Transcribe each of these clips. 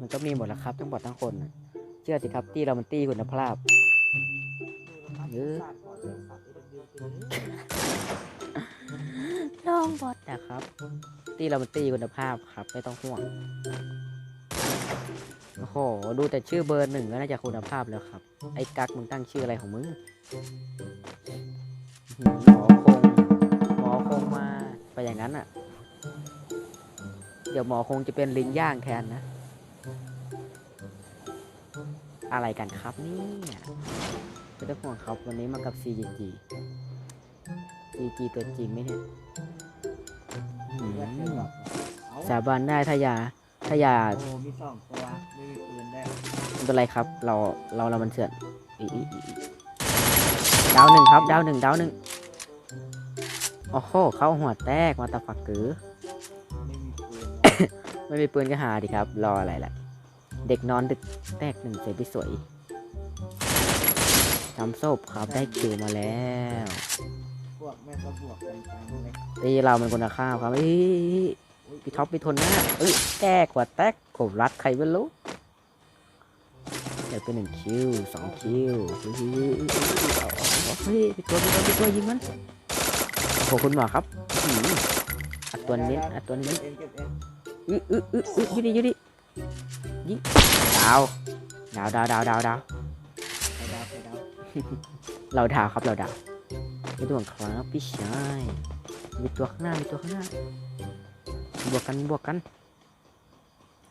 มันก็มีหมดแหละครับ ทั้งบอดทั้งคนนะเชื่อสิครับตี้เรามันตี้คุณภาพเยอลองบอดนะครับ ตี้เรามันตี้คุณภาพครับ ไม่ต้องห่วง โอ้โห ดูแต่ชื่อเบอร์หนึ่งก็น่าจะคุณภาพแล้วครับ ไอ้กักมึงตั้งชื่ออะไรของมึง หมอคง หมอคงมา ไปอย่างนั้นอะ เดี๋ยวหมอคงจะเป็นลิ้นย่างแทนนะ อะไรกันครับเนี่ยไม่ต้องห่วงครับวันนี้มากับ CGG CG ตัวจริงไหมเนี่ยอืมสาบานได้ถ้าอย่าถ้าอย่าโอ้มีสองตัวไม่มีปืนได้ไม่เป็นไรครับ เราเราเรามันเถื่อนอีอีอีอีดาวหนึ่งครับ ดาวหนึ่งดาวหนึ่งโอ้โหเข้าหัวแตกมาตาฝักกือไม่มีปืนไม่มีปืนก็หาดิครับ รออะไรล่ะ เด็กนอนดึกแตกหนึ่งเสร็จที่สวยทำศพครับได้คิวมาแล้วพวกแม่ก็บวกกันไปเลยตีเรามันคนละข้าวครับเอ้ยพี่ท็อปพี่ทนน้าเอ้ยแตกกว่าแตกผมรัดใครไม่รู้เดี๋ยวเป็นหนึ่งคิวสองคิวเฮ้ยเฮ้ยพี่ตัวพี่ตัวพี่ตัวยิงมันโอ้โหคุณหมอครับอัดตัวนี้อัดตัวนี้เอ็นเก็บเอ็นอืออื้ออื้ออื้อยูดิยูดิ ยิงดาวดาวดาวดาวดาวดาวไข่ดาวไข่ดาวเราดาวครับเราดาวไม่ต้องห่วงครับพี่ชายมีตัวข้างหน้ามีตัวข้างหน้าบวกกันบวกกัน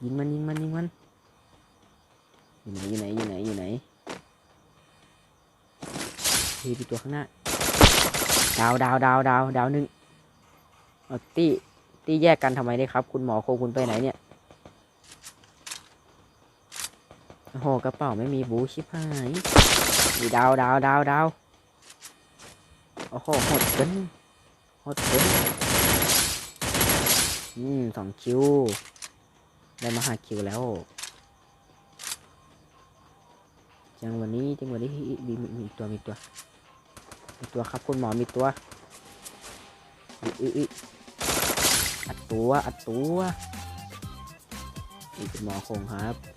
ยิงมันยิงมันยิงมันอยู่ไหนอยู่ไหนอยู่ไหนอยู่ไหนเฮ้ยมีตัวข้างหน้าดาวดาวดาวดาวดาวหนึ่งเอาตีตีแยกกันทำไมเนี่ยครับ คุณหมอโคคุณไปไหนเนี่ย โอ้โหกระเป๋าไม่มีบูชิบหายมีดาวดาวดาวดาวโอ้โหหดเกินหดเกินอืมสองคิว ได้มาหาคิวแล้วจังวันนี้จังวันนี้มีมีมีตัวมีตัว มีตัวครับคุณหมอมีตัวอืออือัดตัวอัดตัวนี่คุณหมอคงครับ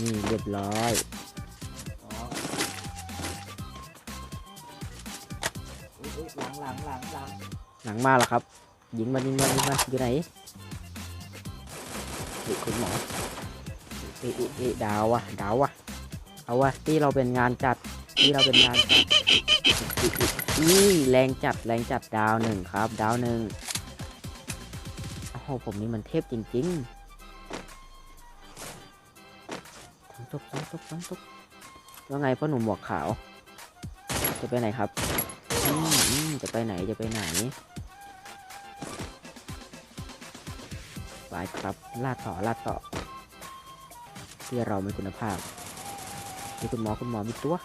นี่เรียบร้อยหลังหลังหลังหลังหนังมาแล้วครับ ยิงมันยิงมันยิงมันอยู่ไหนนี่คุณหมอเอะเอะเอะดาววะดาววะเอาวะที่เราเป็นงานจัดที่เราเป็นงานจัดนี่แรงจัดแรงจัดดาวหนึ่งครับ ดาวหนึ่งโอ้โหผมนี่มันเทพจริง ๆ ทั้งตบทั้งตบทั้งตบว่าไงพ่อหนุ่มหมวกขาว จะไปไหนครับจะไปไหนจะไปไหนไปครับลาดต่อลาดต่อที่เราไม่คุณภาพมีคุณหมอคุณหมอมีตัว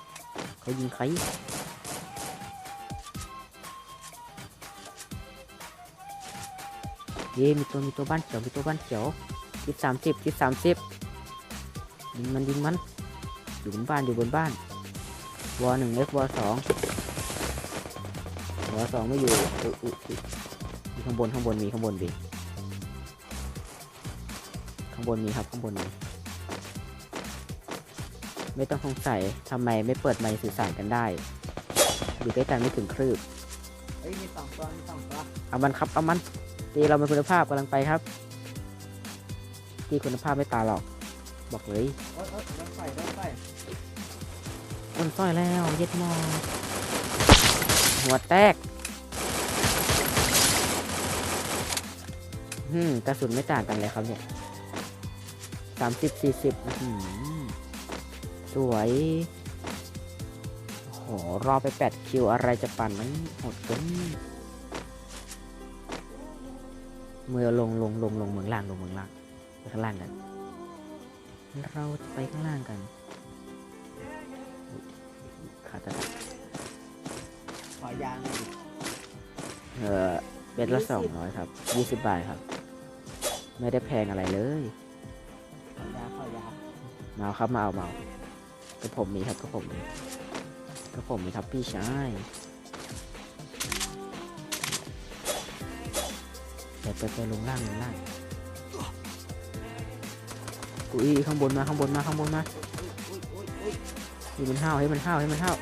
เขายิงใครเย้มีตัวมีตัวบ้านเขียวมีตัวบ้านเขียวคิดสามสิบคิดสามสิบ ยิงมันยิงมัน อยู่บนบ้านอยู่บนบ้านวอหนึ่งเอฟวอสองวอสองไม่อยู่อุ๊ยอุ๊ยอุ๊ยมีข้างบนข้างบนมีข้างบนบีข้างบนมีครับข้างบนมีไม่ต้องสงสัยทำไมไม่เปิดไมค์สื่อสารกันได้อยู่ใกล้กันไม่ถึงครืบเฮ้ยมีสองตัวมีสองตัวเอามันครับเอามันตีเราเป็นคุณภาพกำลังไปครับตีคุณภาพไม่ตายหรอก บอกเลยโอ๊ยโอ๊ยรถไฟรถไฟมันต้อยแล้วเย็ดมอหัวแตกอืมกระสุนไม่ต่างกันเลยครับเนี่ยสามสิบสี่สิบสวยโอ้โหรอไปแปดคิวอะไรจะปั่นนั้นโหดเกินมือลงลงลงลงเมืองล่างลงเมืองล่างไปข้างล่างกัน เราจะไปข้างล่างกันขาดตะขอยางหน่อยดิเออเบ็ดละสองร้อยครับยี่สิบบาทครับ ไม่ได้แพงอะไรเลยขอยาขอยามาเอาครับมาเอามาเอากระผมมีครับกระผมมีกระผมมีครับพี่ชายไปไปไปลงล่างลงล่าง อุ้ยข้างบนมาข้างบนมาข้างบนมาอยอุ้ยอุ้ยนี่มันห้าวให้มันห้าวให้มันห้าว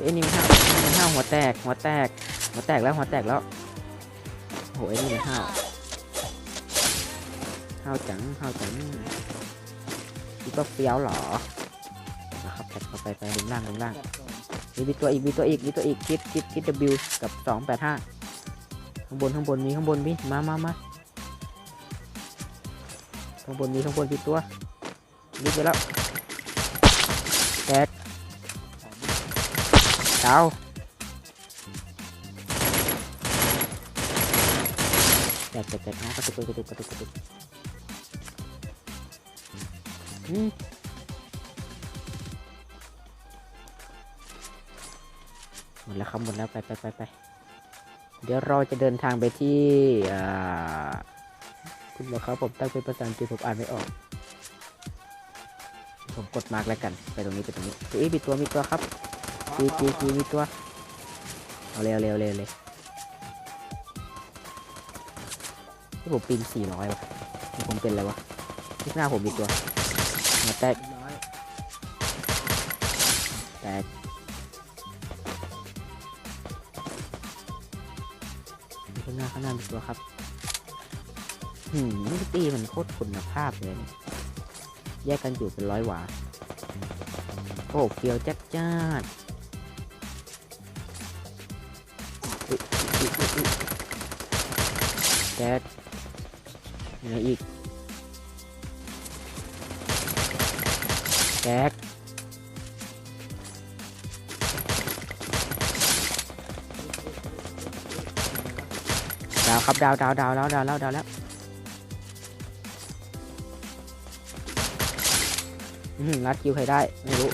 เอ้นี่มันห้าวมันห้าวหัวแตกหัวแตกหัวแตกแล้วหัวแตกแล้วโหไอ้นี่มันห้าวห้าวจังห้าวจังนี่ก็เฟี้ยวเหรอนะครับจัดเข้าไปไปลงล่างลงล่างมีตัวอีกมีตัวอีกมีตัวอีกคิดคิดคิด W กับสองแปดห้าข้างบนข้างบนมีข้างบนมีมามามา ข้างบนมีข้างบนมีตัวยิงไปแล้วแตกสามดาวแตกแตกแตกนะกระตุกกระตุกกระตุกกระตุกอืมหมดแล้วครับหมดแล้วไปไปไปไปเดี๋ยวเราจะเดินทางไปที่อ่า คุณบอกครับผมตั้งเป็นภาษาอังกฤษผมอ่านไม่ออก ผมกดมาร์กแล้วกัน ไปตรงนี้ไปตรงนี้เอ้ยมีตัวมีตัวครับจีจีจีมีตัว เอาเร็วเร็วเร็วเลยที่ผมปิงสี่ร้อยวะผมเป็นอะไรวะที่หน้าผมมีตัว มาแตกแตกข้างหน้าข้างหน้ามีตัวครับ หืมตีมันโคตรคุณภาพเลย แยกกันอยู่เป็นร้อยหวา โอ้เกียวจัดจ้าดอุ๊ยดแดดยังไงอีกแดกดาวครับดาวดาวดาวแล้วดาวแล้วดาวแล้ว รัดคิวใครได้ ไม่รู้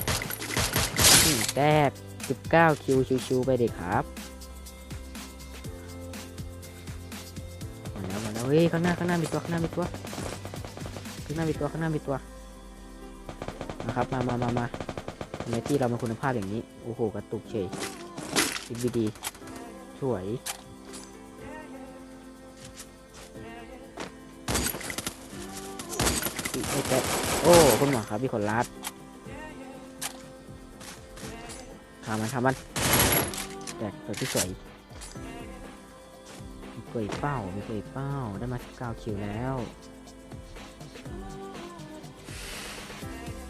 อืมแตก19คิวชิวๆไปเด็กครับมาแล้วมาแล้วเฮ้ยข้างหน้าข้างหน้ามีตัวข้างหน้ามีตัวข้างหน้ามีตัวข้างหน้ามีตัวนะครับมามามามาทำไมที่เรามาคุณภาพอย่างนี้ โอ้โห กระตุกเฉยดีดีดีสวย คุณหมอครับมีคนรัดทำมันทำมันแตกตัวที่สวยมีตัวอีกเป้ามีตัวอีกเป้าได้มา19คิวแล้ว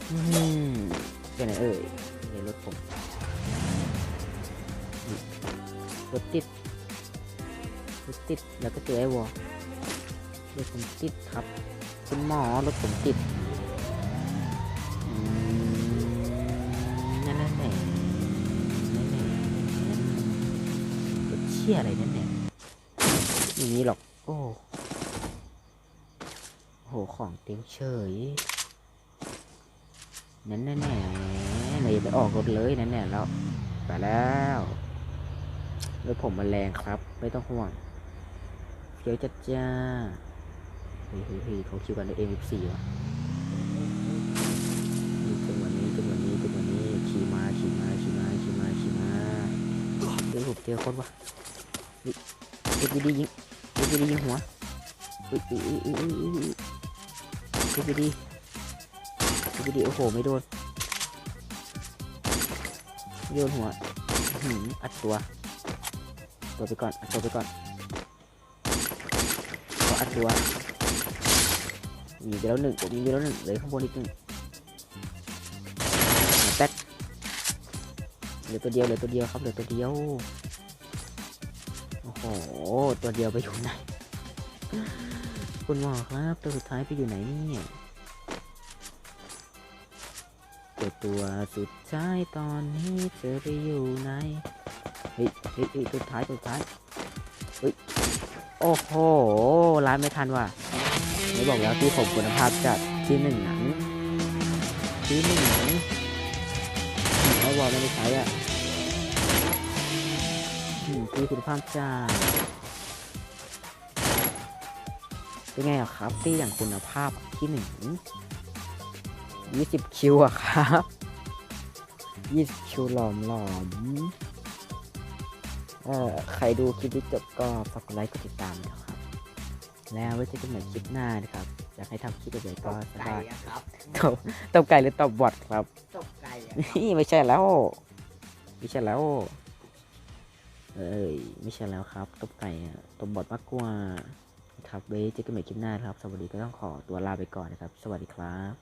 อืมเป็นไหนเอ่ยในรถผมรถติดรถติดแล้วก็เจอไอ้วอรถผมติดครับ คุณหมอรถผมติด ชี่ยอะไรนั่นแหละไม่มีหรอก โอ้โหของเต็มเฉย นั่นแน่แน่เลยไปออกรถเลยนั่นแน่แล้วไปแล้วรถผมมาแรงครับ ไม่ต้องห่วงเฟี้ยวจัดจ้าเฮ้ยเฮ้ยเฮ้ยเขาคิวกันใน M14 วะนี่ะจังหวะนี้จังหวะนี้จังหวะนี้ขี่มาขี่มาขี่มาขี่มาขี่มาเจอผมเจอคนวะ เฮ้ยเอ็ดดียิงเอ็ดดียิงหัวอุ้ยอุ้ยอุ้ยอุ้ยอุ้ยเอ็ดดีเอ็ดดีโอ้โหไม่โดนโดนหัวอื้อหืออัดตัวตัวไปก่อนอัดตัวไปก่อนขออัดตัวมีไปแล้วหนึ่งผมมีไปแล้วหนึ่งเลยข้างบนอีกหนึ่งแป๊กเหลือตัวเดียวเหลือตัวเดียวครับเหลือตัวเดียว โอ้ตัวเดียวไปอยู่ไหน คุณหมอครับ ตัวสุดท้ายไปอยู่ไหนเนี่ยตัวตัวสุดท้ายตอนนี้เธอไปอยู่ไหนเฮ้ยเฮ้ยเฮ้ยตัวสุดท้ายตัวสุดท้ายเฮ้ยโอ้โหร้านไม่ทันว่ะไม่บอกแล้วที่ผมคุณภาพจัดที่หนึ่งหนังที่หนึ่งหนังไอ้วอลไม่ได้ใช้อะ อืมที่คุณภาพจัดเป็นไงอะครับที่อย่างคุณภาพที่หนึ่งยี่สิบคิวอะครับยี่สิบคิวหลอมหลอมเอ่อใครดูคลิปนี้จบก็ฝากกดไลค์กดติดตามนะครับ แล้วไว้เจอกันใหม่คลิปหน้านะครับอยากให้ทำคลิปแบบไหนตก็บสไก่บายอะครับตบตบไก่หรือตบบอทครับ ตบไก่อะนี่ไม่ใช่แล้ว ไม่ใช่แล้ว เอ้ย ไม่ใช่แล้วครับตบไก่ตบบอดมากกว่าครับเบ๊เจอกันใหม่คลิปหน้าครับ สวัสดีก็ต้องขอตัวลาไปก่อนนะครับ สวัสดีครับ